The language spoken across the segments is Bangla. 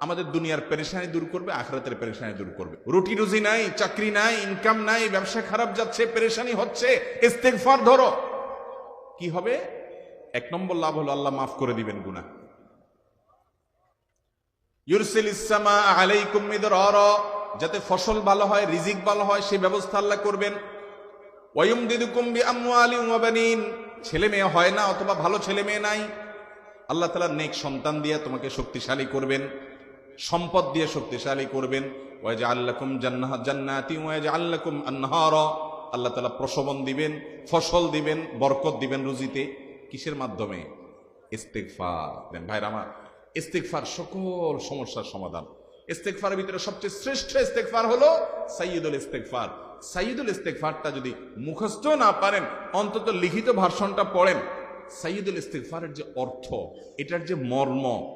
আমাদের দুনিয়ার পেরেশানি দূর করবে, আখরাতের পেরেশানি দূর করবে। রুটি রুজি নাই, চাকরি নাই ইনকাম নাই, ব্যবসা খারাপ যাচ্ছে, পেরেশানি হচ্ছে ইস্তেকফার ধরো। কি হবে? এক নম্বর লাভ হলো আল্লাহ মাফ করে দিবেন গুনাহ। ইউরসিল ইসলামা আলাইকুম মিদরারা, যাতে ফসল ভালো হয়, রিজিক ভালো হয় সেই ব্যবস্থা আল্লাহ করবেন। ওয়ুম দিদুকুম বি আমওয়ালি ওয়া বানিন, ছেলে মেয়ে হয় না অথবা ভালো ছেলে মেয়ে নাই। আল্লাহ তাআলা নেক সন্তান দিয়ে তোমাকে শক্তিশালী করবেন। সম্পদ দিয়ে শক্তিশালী করবেন। ওয়াজআল লাকুম জান্নাহ, জান্নাতি ওয়াজআল লাকুম আনহারা। আল্লাহ তাআলা প্রসবন দিবেন, ফসল দিবেন, বরকত দিবেন রুজিতে। কিসের মাধ্যমে? ইস্তেগফার। দেন ভাইরা আমার, ইস্তেগফার সকল সমস্যার সমাধান। ইস্তেগফারের ভিতরে সবচেয়ে শ্রেষ্ঠ ইস্তেগফার হলো সাইয়্যিদুল ইস্তেগফার। সাইয়্যিদুল ইস্তেগফারটা যদি মুখস্থ না পারেন, অন্তত লিখিত ভার্সনটা পড়েন। সাইয়্যিদুল ইস্তেগফারের যে অর্থ, এটার যে মর্ম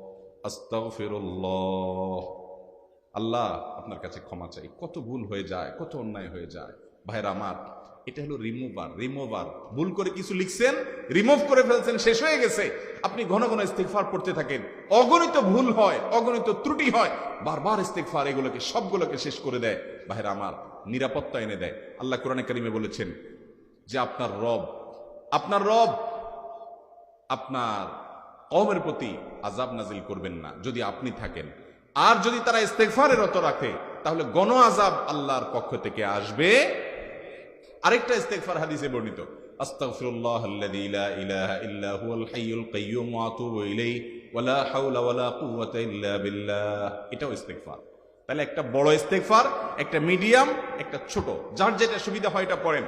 আস্তাগফিরুল্লাহ। আল্লাহ আপনার কাছে ক্ষমা চাই। কত ভুল হয়ে যায়, কত অন্যায় হয়ে যায়। ভাইরা আমার, এটা হলো রিমুভার রিমুভার ভুল করে কিছু লিখছেন রিমুভ করে ফেলছেন, শেষ হয়ে গেছে। আপনি ঘন ঘন ইস্তেগফার পড়তে থাকেন। অগণিত ভুল হয়, অগণিত ত্রুটি হয়, বারবার ইস্তেগফার এগুলোকে, সবগুলোকে শেষ করে দেয়। ভাইরা আমার, নিরাপত্তা এনে দেয়। আল্লাহ কোরআনে কারিমে বলেছেন যে আপনার রব আপনার রব, আপনার কওমের প্রতি আজাব নাজিল করবেন না, যদি আপনি থাকেন। আর যদি তারা ইস্তেগফারের রত রাখে, তাহলে গণ আজাব আল্লাহর পক্ষ থেকে আসবে। আরেকটা ইস্তেগফার হাদিসে বর্ণিত ইল্লা বিল্লাহ। এটাও তাহলে একটা বড় ইস্তেগফার, একটা মিডিয়াম, একটা ছোট। যার যেটা সুবিধা হয় এটা পড়েন।